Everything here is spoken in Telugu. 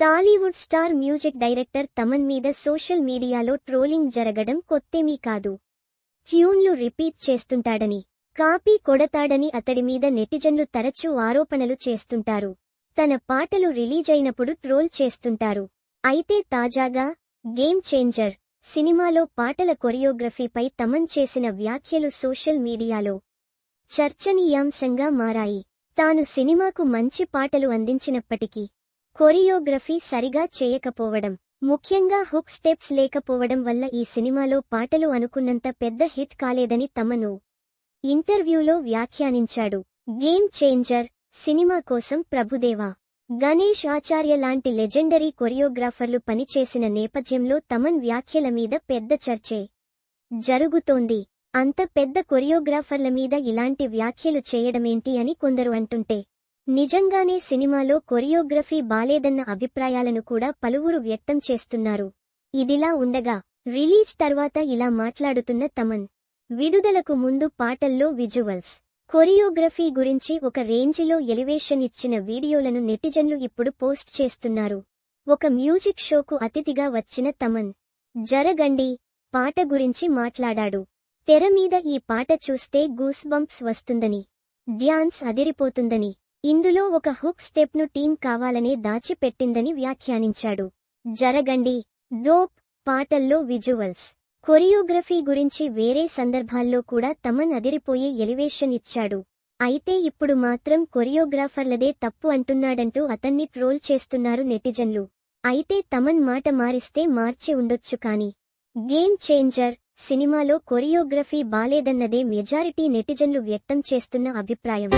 Tollywood star music director Thaman మీద సోషల్ మీడియాలో ట్రోలింగ్ జరగడం కొత్తేమీ కాదు. ట్యూన్లు రిపీట్ చేస్తుంటాడని కాపీ కొడతాడని అతడి మీద నెటిజన్లు తరచూ ఆరోపణలు చేస్తుంటారు. తన పాటలు రిలీజ్ అయినప్పుడు ట్రోల్ చేస్తుంటారు. అయితే తాజాగా గేమ్ చేంజర్ సినిమాలో పాటల కొరియోగ్రఫీపై తమన్ చేసిన వ్యాఖ్యలు సోషల్ మీడియాలో చర్చనీయాంశంగా మారాయి. తాను సినిమాకు మంచి పాటలు అందించినప్పటికీ కొరియోగ్రఫీ సరిగా చేయకపోవడం ముఖ్యంగా హుక్ స్టెప్స్ లేకపోవడం వల్ల ఈ సినిమాలో పాటలు అనుకున్నంత పెద్ద హిట్ కాలేదని తమను ఇంటర్వ్యూలో వ్యాఖ్యానించాడు. గేమ్ చేంజర్ సినిమా కోసం ప్రభుదేవా. గణేష్ ఆచార్య లాంటి లెజెండరీ కొరియోగ్రాఫర్లు పనిచేసిన నేపథ్యంలో తమన్ వ్యాఖ్యల మీద పెద్ద చర్చే జరుగుతోంది. అంత పెద్ద కొరియోగ్రాఫర్ల మీద ఇలాంటి వ్యాఖ్యలు చేయడమేంటి అని కొందరు అంటుంటే నిజంగానే సినిమాలో కొరియోగ్రఫీ బాలేదన్న అభిప్రాయాలను కూడా పలువురు వ్యక్తం చేస్తున్నారు. ఇదిలా ఉండగా రిలీజ్ తర్వాత ఇలా మాట్లాడుతున్న తమన్ విడుదలకు ముందు పాటల్లో విజువల్స్. కొరియోగ్రఫీ గురించి ఒక రేంజిలో ఎలివేషన్ ఇచ్చిన వీడియోలను నెటిజన్లు ఇప్పుడు పోస్ట్ చేస్తున్నారు. ఒక మ్యూజిక్ షోకు అతిథిగా వచ్చిన తమన్ జరగండి పాట గురించి మాట్లాడాడు. తెర మీద ఈ పాట చూస్తే గూస్ బంప్స్ వస్తుందని డ్యాన్స్ అదిరిపోతుందని ఇందులో ఒక హుక్ స్టెప్ను టీం కావాలనే దాచిపెట్టిందని వ్యాఖ్యానించాడు. జరగండి. డోప్ పాటల్లో విజువల్స్. కొరియోగ్రఫీ గురించి వేరే సందర్భాల్లో కూడా తమన్ అదిరిపోయే ఎలివేషన్ ఇచ్చాడు. అయితే ఇప్పుడు మాత్రం కొరియోగ్రాఫర్లదే తప్పు అంటున్నాడంటూ అతన్ని ట్రోల్ చేస్తున్నారు నెటిజన్లు. అయితే తమన్ మాట మారిస్తే మార్చి ఉండొచ్చు కాని. గేమ్ చేంజర్ సినిమాలో కొరియోగ్రఫీ బాలేదన్నదే మెజారిటీ నెటిజన్లు వ్యక్తం చేస్తున్న అభిప్రాయం.